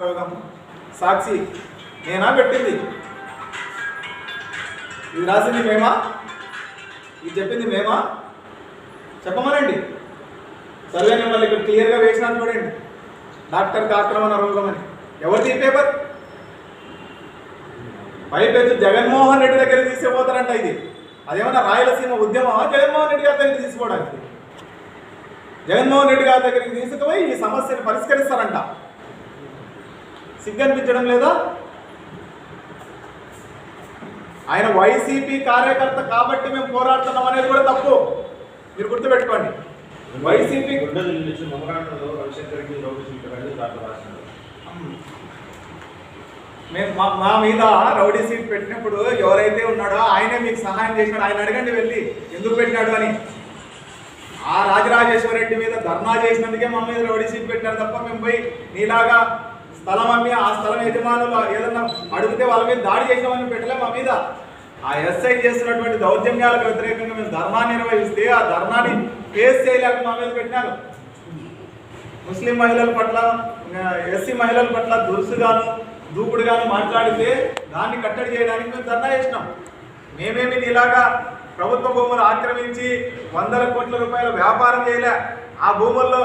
రోగం. సాక్షి నేనా పెట్టింది? ఇది రాసింది మేమా? ఇది చెప్పింది మేమా? చెప్పమనండి. సర్వే నెంబర్లు ఇక్కడ క్లియర్గా వేసినాను చూడండి. డాక్టర్కి ఆక్రమణ రోగం అని. ఎవరిది ఈ పేపర్? పైపెచ్చు జగన్మోహన్ రెడ్డి దగ్గర తీసుకుపోతారంట ఇది. అదేమన్నా రాయలసీమ ఉద్యమమా? జగన్మోహన్ రెడ్డి గారి దగ్గరికి తీసుకోవడానికి. జగన్మోహన్ రెడ్డి గారి దగ్గరికి తీసుకుపోయి ఈ సమస్యను పరిష్కరిస్తారంట. సిగ్గనిపించడం లేదా? ఆయన వైసీపీ కార్యకర్త కాబట్టి మేము పోరాడుతున్నాం అనేది కూడా తప్పు. మీరు గుర్తుపెట్టుకోండి. వైసీపీ మేము మా మా మీద రౌడీ సీట్ పెట్టినప్పుడు ఎవరైతే ఉన్నాడో ఆయనే మీకు సహాయం చేసినాడు ఆయన అడగండి వెళ్ళి. ఎందుకు పెట్టినాడు అని. ఆ రాజరాజేశ్వర రెడ్డి మీద ధర్నా చేసినందుకే మా మీద రౌడీ సీట్ పెట్టారు తప్ప మేము పోయి నీలాగా స్థలం అమ్మి ఆ స్థలం యజమానులు ఏదన్నా అడిగితే వాళ్ళ మీద దాడి చేసామని పెట్టలే మా మీద. ఆ ఎస్ఐ చేస్తున్నటువంటి దౌర్జన్యాలకు వ్యతిరేకంగా మేము ధర్మాన్ని నిర్వహిస్తే ఆ ధర్మాన్ని ఫేస్ చేయలేక మా మీద పెట్టినారు. ముస్లిం మహిళల పట్ల ఎస్సీ మహిళల పట్ల దురుసుగాను దూకుడుగాను మాట్లాడితే దాన్ని కట్టడి చేయడానికి మేము ధర్నా చేసినాం. మేమేమి ఇలాగా ప్రభుత్వ భూములు ఆక్రమించి వందల కోట్ల రూపాయల వ్యాపారం చేయలే. ఆ భూముల్లో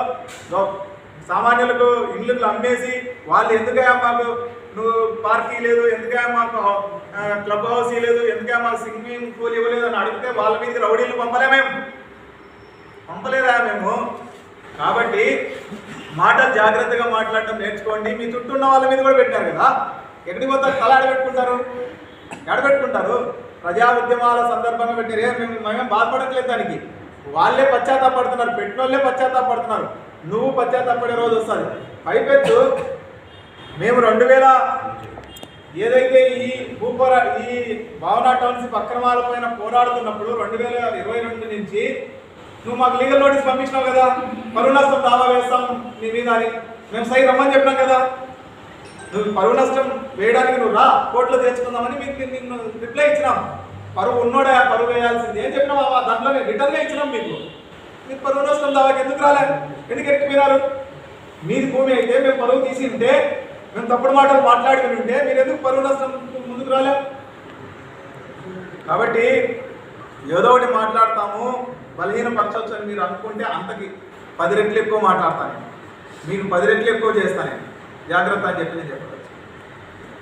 సామాన్యులకు ఇళ్ళు అమ్మేసి వాళ్ళు ఎందుకయ్యా మాకు నువ్వు పార్క్ లేదు ఎందుకయ్యా మాకు క్లబ్ హౌస్ ఇవ్వలేదు ఎందుకయ్యా మాకు స్విమ్మింగ్ పూల్ ఇవ్వలేదు అని అడిగితే వాళ్ళ మీద రౌడీలు పంపలే మేము. పంపలేదా మేము? కాబట్టి మాటలు జాగ్రత్తగా మాట్లాడటం నేర్చుకోండి. మీ చుట్టూ ఉన్న వాళ్ళ మీద కూడా పెట్టారు కదా. ఎక్కడికి పోతారు? తల ఆడబెట్టుకుంటారు. ఆడబెట్టుకుంటారు ప్రజా ఉద్యమాల సందర్భంగా పెట్టారు. మేము మేమేం బాధపడట్లేదు దానికి. వాళ్ళే పశ్చాత్తాపడుతున్నారు పెట్టినోళ్ళే పశ్చాత్తాపడుతున్నారు. నువ్వు పశ్చాత్తాపడే రోజు వస్తుంది. పైపెత్తు మేము రెండు వేల ఏదైతే ఈ భూపోరా ఈ భావనా టౌన్షిప్ అక్రమాల పైన పోరాడుతున్నప్పుడు రెండు వేల ఇరవై రెండు నుంచి నువ్వు మాకు లీగల్ నోటీస్ పంపించినావు కదా పరువు నష్టం దావా వేస్తాం నీ మీద అని. మేము సై రమ్మని చెప్పినాం కదా. నువ్వు పరువు నష్టం వేయడానికి నువ్వు రా కోర్టులో తెచ్చుకుందామని మీకు నిన్ను రిప్లై ఇచ్చినాం. పరువు ఉన్నోడా పరువు వేయాల్సింది. ఏం చెప్పినా బాబా దాంట్లో నేను రిటర్న్గా ఇచ్చినాం మీకు. మీరు పరువు నష్టం దావాకి ఎందుకు రాలే? ఎందుకు ఎక్కిపోయినారు మీది భూమి అయితే మేము పరువు తీసి ఉంటే మేము తప్పుడు మాటలు మాట్లాడుకుని ఉంటే మీరు ఎందుకు పరువు నష్టం ముందుకు రాలే? కాబట్టి ఏదో ఒకటి మాట్లాడతాము బలహీనపరచవచ్చు అని మీరు అనుకుంటే అంతకి పది రెట్లు ఎక్కువ మాట్లాడతాను మీకు పది రెట్లు ఎక్కువ చేస్తాను జాగ్రత్త అని చెప్పి నేను చెప్పాను.